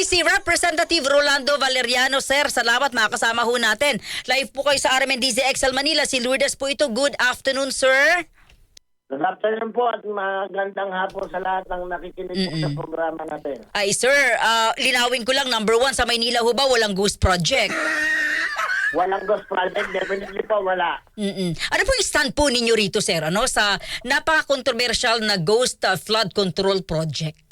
ay si Representative Rolando Valeriano, sir. Salamat, makakasama ho natin. Live po kayo sa RMNDZ XL Manila. Si Lourdes po ito. Good afternoon, sir. Good afternoon po at magandang hapon sa lahat ng nakikinig po sa programa natin. Ay, sir, ah, linawin ko lang, number one, sa Maynila ho ba, walang ghost project? Walang ghost project, definitely po wala. Mm-mm. Ano po yung stand po ninyo rito, sir, ano, sa napaka-controversial na ghost ah, flood control project?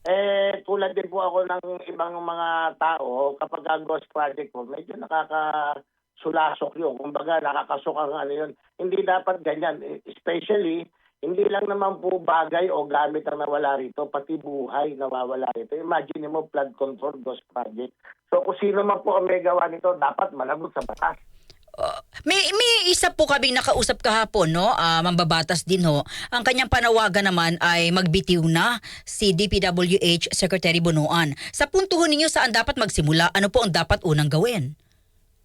Eh, tulad din po ako ng ibang mga tao, kapag ang ghost project po, medyo nakakasulasok yun. Kumbaga, nakakasok ang ano yun. Hindi dapat ganyan. Especially, hindi lang naman po bagay o gamit ang nawala rito, pati buhay nawawala rito. Imagine mo, flood control ghost project. So, kung sino man po ang may gawa nito, dapat malagot sa batas. Uh, may may isa po kaming nakausap kahapon, no? Ah, mambabatas din ho. Ang kanyang panawagan naman ay magbitiw na si DPWH Secretary Bonoan. Sa punto ho ninyo saan dapat magsimula, ano po ang dapat unang gawin?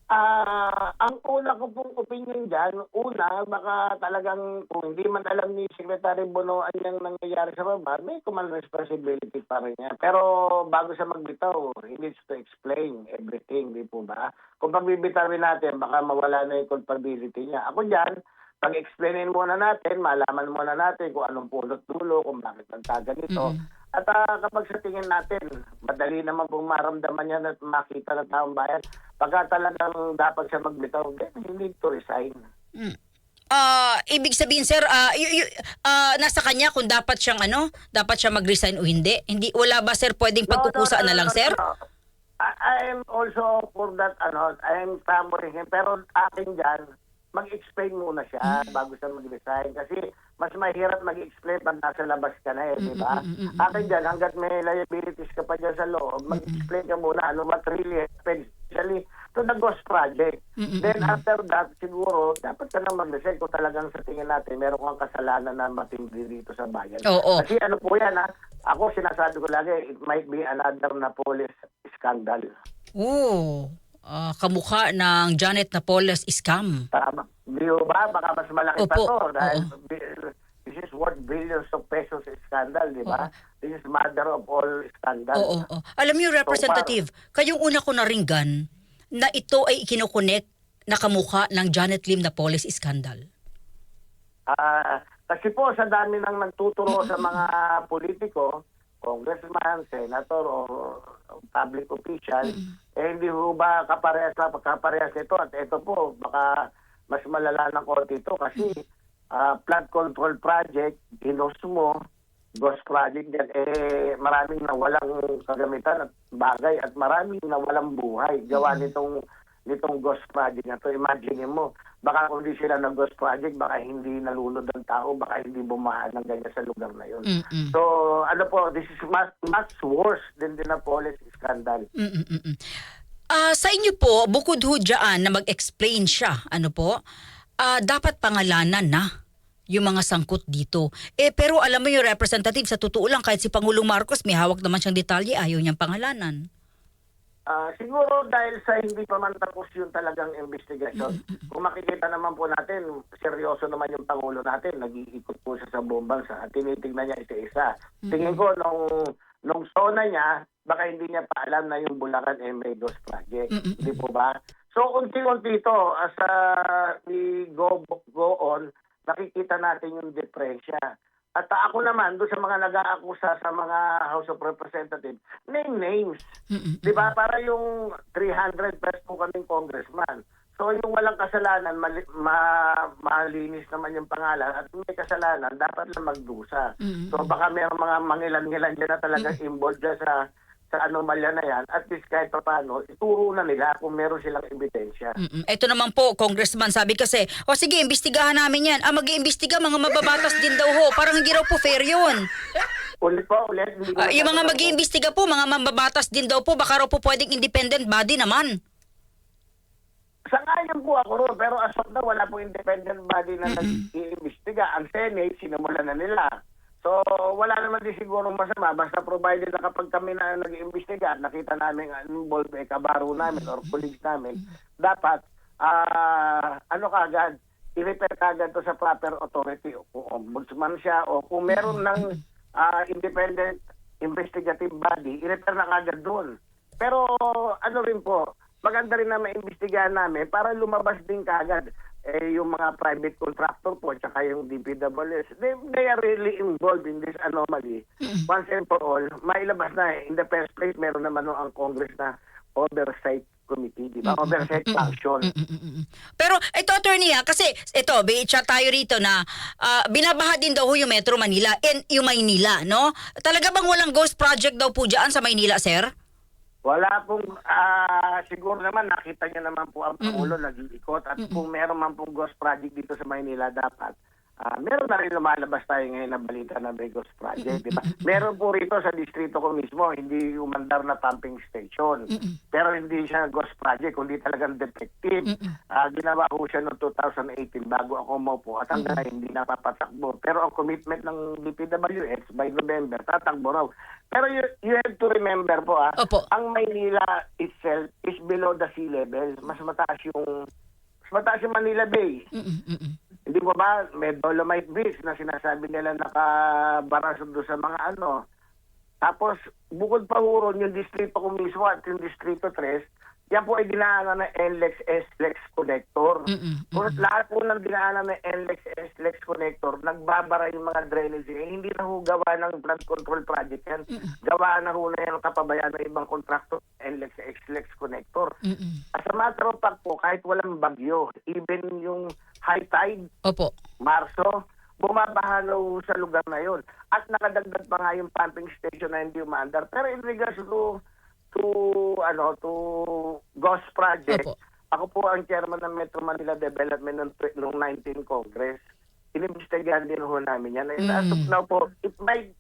Ah, ang una ko pong opinion dyan, una, baka talagang kung hindi man alam ni Secretary Bonoan yung nangyayari sa baba, may command responsibility pa rin niya. Pero bago siya magbitaw, he needs to explain everything, di po ba? Kung pagbibitawin natin, baka mawala na yung culpability niya. Ako dyan, pag-explainin muna natin, malaman muna natin kung anong pulot dulo, kung bakit nagtaga nito. At ah, kapag sa tingin natin, madali naman pong maramdaman yan at makita ng taong bayan, pagka talagang dapat siya magbitaw, then he need to resign. Ah, ibig sabihin sir, ah, y- y- ah, nasa kanya kung dapat siyang ano, dapat siya mag-resign o hindi. Hindi wala ba sir pwedeng pagkukusa na lang sir? I, I am also for that, ano, I am clamoring him. Pero akin dyan, mag-explain muna siya bago siya mag-resign. Kasi mas mahirap mag-explain pag nasa labas ka na eh, di ba? Akin dyan, hanggat may liabilities ka pa dyan sa loob, mag-explain ka muna ano what really happened, especially to the ghost project. Then after that, siguro, dapat ka na mag-resign kung talagang sa tingin natin, meron kang kasalanan na matindi dito sa bayan. Oo. Kasi ano po yan, ha? Ako sinasabi ko lagi, it might be another Napoles scandal. Oo. Ah, kamukha ng Janet Napoles scam. Tama. Di ba? Baka mas malaki pa Opo. to. Dahil Oo. this is worth billions of pesos scandal, di ba? This is mother of all scandal. Oo, oo. Alam niyo, Representative, kayong una ko naringgan na ito ay ikinukonek na kamukha ng Janet Lim Napoles scandal. Ah, kasi po sa dami nang nagtuturo sa mga politiko, congressman, senator, o public official, eh hindi ho ba kaparehas na kaparehas ito at ito po, baka mas malala ng konti ito kasi ah, flood control project, ginos mo, ghost project yan, eh maraming nawalang kagamitan at bagay at maraming nawalang buhay. Gawa nitong nitong ghost project na to. Imagine mo, baka kung di sila ng ghost project, baka hindi nalunod ang tao, baka hindi bumaha ng ganyan sa lugar na yun. Mm-mm. So, ano po, this is much, much worse than the Napoles scandal. Mm-mm-mm. Ah, sa inyo po, bukod ho dyan na mag-explain siya, ano po, ah, dapat pangalanan na yung mga sangkot dito. Eh, pero alam mo yung representative, sa totoo lang, kahit si Pangulong Marcos, may hawak naman siyang detalye, ayaw niyang pangalanan. Ah, siguro dahil sa hindi pa man tapos yung talagang investigation, kung makikita naman po natin, seryoso naman yung Pangulo natin, nag-iikot po siya sa buong bansa at tinitingnan niya isa-isa. Tingin ko nung, nung zona niya, baka hindi niya pa alam na yung Bulacan Emredos Project. Di po ba? So, unti-unti ito, as uh, we go, go on, nakikita natin yung depresya. At ako naman, doon sa mga nag-aakusa sa mga House of Representatives, name names. Di ba? Para yung 300 plus po kaming congressman. So yung walang kasalanan, mali, ma, malinis naman yung pangalan at may kasalanan, dapat lang magdusa. So baka mayroong mga mangilan-ngilan dyan na talagang involved dyan sa sa anomalya na yan, at least kahit pa paano, ituro na nila kung meron silang ebidensya. Mm-mm. Ito naman po, Congressman, sabi kasi, o sige, imbestigahan namin yan. Ah, mag-iimbestiga, mga mababatas din daw ho. Parang hindi raw po fair yun. Ulit po, ulit. Hindi ko Ah, yung mga mag-iimbestiga po, mga mababatas din daw po, baka raw po pwedeng independent body naman. Sangayon po ako ron, pero as of now, wala po independent body na nag-iimbestiga. Ang Senate, sinumulan na nila. So, wala naman din siguro masama. Basta provided na kapag kami na nag-iimbestiga nakita namin involved eh, kabaro namin or colleagues namin, dapat, ah ano kagad, i-repair kagad to sa proper authority o ombudsman siya o kung meron ng ah, independent investigative body, i-refer na kagad doon. Pero ano rin po, maganda rin na maimbestigahan namin para lumabas din kagad eh, yung mga private contractor po tsaka yung DPWS. They, they are really involved in this anomaly. Once and for all, mailabas na eh. In the first place, meron naman no, ang Congress na oversight committee, di ba? Oversight function. Pero ito attorney ha, kasi ito, chat tayo rito na ah, binabaha din daw yung Metro Manila and yung Maynila, no? Talaga bang walang ghost project daw po dyan sa Maynila, sir? Wala pong, ah, siguro naman nakita niya naman po ang Pangulo nag-iikot. At kung meron man pong ghost project dito sa Maynila dapat, ah, meron na rin lumalabas tayo ngayon na balita na ghost project, di ba? Meron po rito sa distrito ko mismo, hindi umandar na pumping station. Pero hindi siya ghost project, kundi talagang detective. Ah, ginawa ko siya noong 2018 bago ako maupo at hanggang ngayon hindi napapatakbo. Pero ang commitment ng DPWH by November, tatakbo raw. Pero you, you have to remember po ah, Opo. ang Maynila itself is below the sea level. Mas mataas yung mas mataas yung Manila Bay. Mm-mm-mm. Hindi mo ba may Dolomite Beach na sinasabi nila nakabara doon sa mga ano. Tapos bukod pa ho ron, yung distrito ko mismo at yung distrito 3, yan po ay dinaanan ng NLEX SLEX connector. Mm-mm. Kung lahat po ng dinaanan ng NLEX SLEX connector, nagbabara yung mga drainage. Eh, hindi na ho gawa ng flood control project yan. Gawa na ho na yan kapabayaan ng ibang kontraktor, NLEX SLEX connector. Mm-mm. As a matter of fact po, kahit walang bagyo, even yung high tide, Opo. Marso, bumabaha na ho sa lugar na yon. At nakadagdag pa nga yung pumping station na hindi umaandar. Pero in regards to to ano to Ghost Project, Opo. ako po ang chairman ng Metro Manila Development ng noong 19 Congress. Inimbestigahan din ho namin yan. And as of Mm. now po, it might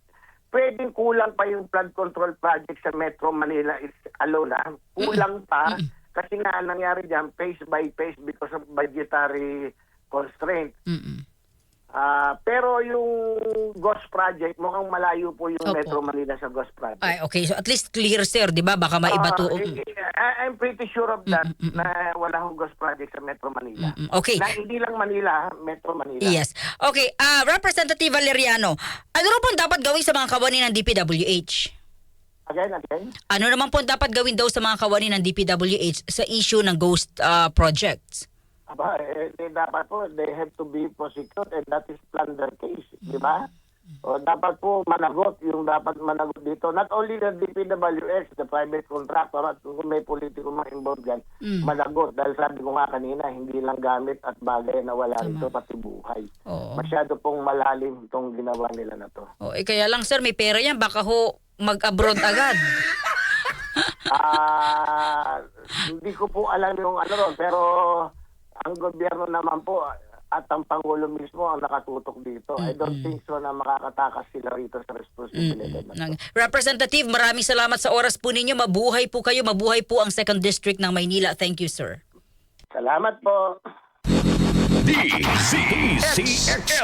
pwedeng kulang pa yung flood control project sa Metro Manila is alone ah. Kulang pa kasi nga ang nangyari diyan phase by phase because of budgetary constraint. Mm-mm. Ah, pero yung Ghost Project, mukhang malayo po yung Opo. Metro Manila sa Ghost Project. Ay, okay. So at least clear, sir, di ba? Baka maiba to. Ah, eh, I- I'm pretty sure of that na wala hong Ghost Project sa Metro Manila. Mm-mm. Okay. Na hindi lang Manila, Metro Manila. Yes. Okay, ah Representative Valeriano, ano na po dapat gawin sa mga kawani ng DPWH? Again, again. Ano naman po dapat gawin daw sa mga kawani ng DPWH sa issue ng ghost ah, projects? Aba, eh, eh, dapat po, they have to be prosecuted and that is plunder case, di ba? O dapat po managot yung dapat managot dito. Not only the DPWH, the private contractor, at kung may politiko mga involved yan, managot. Dahil sabi ko nga kanina, hindi lang gamit at bagay na wala rito, pati buhay. Oo. Masyado pong malalim itong ginawa nila na to. Oh, eh, kaya lang sir, may pera yan. Baka ho mag-abroad agad. Ah, hindi ko po alam yung ano ron, pero ang gobyerno naman po at ang Pangulo mismo ang nakatutok dito. I don't think so na makakatakas sila rito sa responsibilidad. Ng- Representative, maraming salamat sa oras po ninyo. Mabuhay po kayo. Mabuhay po ang 2nd District ng Maynila. Thank you, sir. Salamat po. DCCXL.